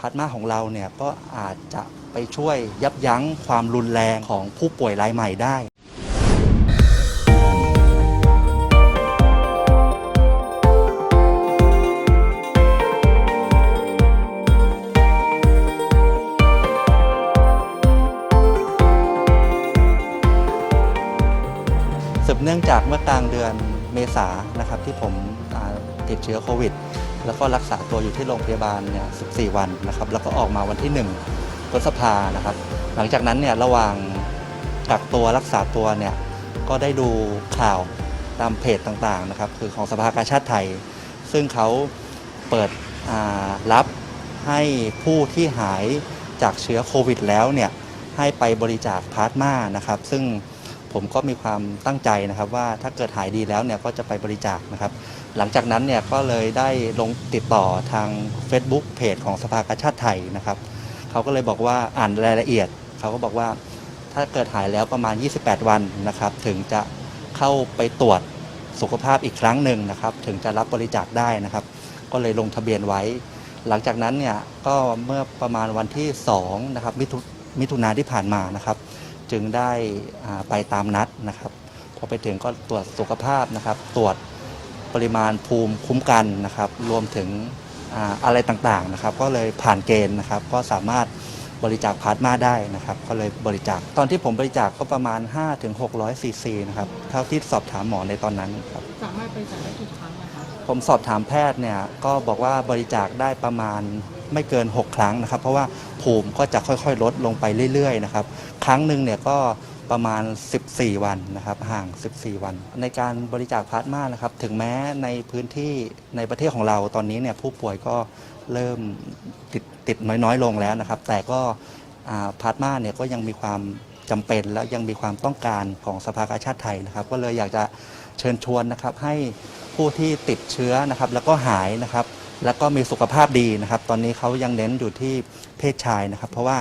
พลาสมาของเราเนี่ยก็อาจจะไปช่วยยับยั้งความรุนแรงของผู้ป่วยรายใหม่ได้สืบเนื่องจากเมื่อกลางเดือนเมษานะครับที่ผมติดเชื้อโควิด แล้วก็รักษาตัวอยู่ที่โรงพยาบาลเนี่ย14 วันนะครับ แล้วก็ออกมาวันที่ 1พฤษภานะครับ หลังจากนั้นเนี่ยระหว่างกักตัวรักษาตัวเนี่ยก็ได้ดูข่าวตามเพจต่างๆนะครับ คือของสภากาชาติไทย ซึ่งเขาเปิดรับให้ผู้ที่หายจากเชื้อโควิดแล้วเนี่ยให้ไปบริจาคพลาสมานะครับ ซึ่ง ผมก็มีความตั้งใจนะครับว่าถ้าเกิดหายดีแล้วเนี่ยก็จะไปบริจาคนะครับ หลังจากนั้นเนี่ยก็เลยได้ลงติดต่อทาง Facebook เพจของสภากาชาติไทยนะครับเขาก็เลยบอกว่าอ่านรายละเอียดเขาก็บอกว่าถ้าเกิดหายแล้วประมาณ 28 วันนะครับ ถึงจะเข้าไปตรวจสุขภาพอีกครั้งหนึ่งนะครับ ถึงจะรับบริจาคได้นะครับ ก็เลยลงทะเบียนไว้ หลังจากนั้นเนี่ยก็เมื่อประมาณวันที่2นะครับมิถุมิถุนาที่ผ่านมานะครับ จึงได้ไปตามนัดนะครับพอไปถึงก็ตรวจสุขภาพนะครับ ตรวจปริมาณภูมิคุ้มกันนะครับ รวมถึงอ่าอะไรต่างๆนะครับ ก็เลยผ่านเกณฑ์นะครับ ก็สามารถบริจาคพลาสมาได้นะครับ ก็เลยบริจาคตอนที่ผมบริจาคก็ประมาณ 5-600ซีซีนะครับ เท่าที่สอบถามหมอในตอนนั้นครับ สามารถบริจาคได้กี่ครั้งนะคะ ผมสอบถามแพทย์เนี่ยก็บอกว่าบริจาคได้ประมาณไม่เกิน 6 ครั้งนะครับ เพราะว่าภูมิก็จะค่อยๆ ลดลงไปเรื่อยๆนะครับ ครั้งหนึ่งเนี่ยก็ประมาณ 14 วันนะครับ ห่าง 14 วัน ในการบริจาคพลาสมานะครับ ถึงแม้ในพื้นที่ในประเทศของเราตอนนี้เนี่ยผู้ป่วยก็เริ่มติดติดน้อยๆ ลงแล้วนะครับ แต่ก็พลาสมาเนี่ยก็ยังมีความจำเป็นและยังมีความต้องการของสภากาชาติไทยนะครับ ก็เลยอยากจะเชิญชวนนะครับให้ ผู้ที่ติดเชื้อนะครับ แล้วก็หายนะครับ แล้วก็มีสุขภาพดีนะครับ ตอนนี้เขายังเน้นอยู่ที่เพศชายนะครับ เพราะว่า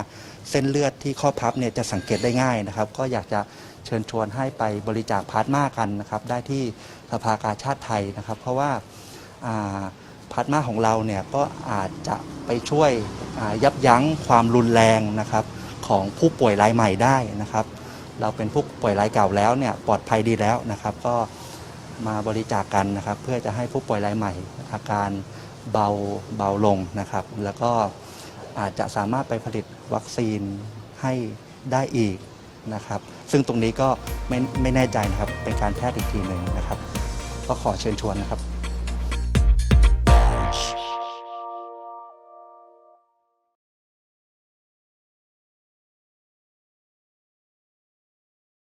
เส้นเลือดที่ข้อพับเนี่ยจะสังเกตได้ง่ายนะครับ ก็อยากจะเชิญชวนให้ไปบริจาคพลาสมากันนะครับ ได้ที่สภากาชาติไทยนะครับ เพราะว่าอ่าพลาสมาของเราเนี่ยก็อาจจะไปช่วยยับยั้งความรุนแรงนะครับของผู้ป่วยรายใหม่ได้นะครับ เราเป็นผู้ป่วยรายเก่าแล้วเนี่ยปลอดภัยดีแล้วนะครับ ก็ มาบริจาคกันนะครับ เพื่อจะให้ผู้ป่วยรายใหม่ อาการเบาเบาลงนะครับ แล้วก็อาจจะสามารถไปผลิตวัคซีนให้ได้อีกนะครับ ซึ่งตรงนี้ก็ไม่ไม่แน่ใจนะครับเป็นการแพทย์อีกทีหนึ่งนะครับ ก็ขอเชิญชวนนะครับ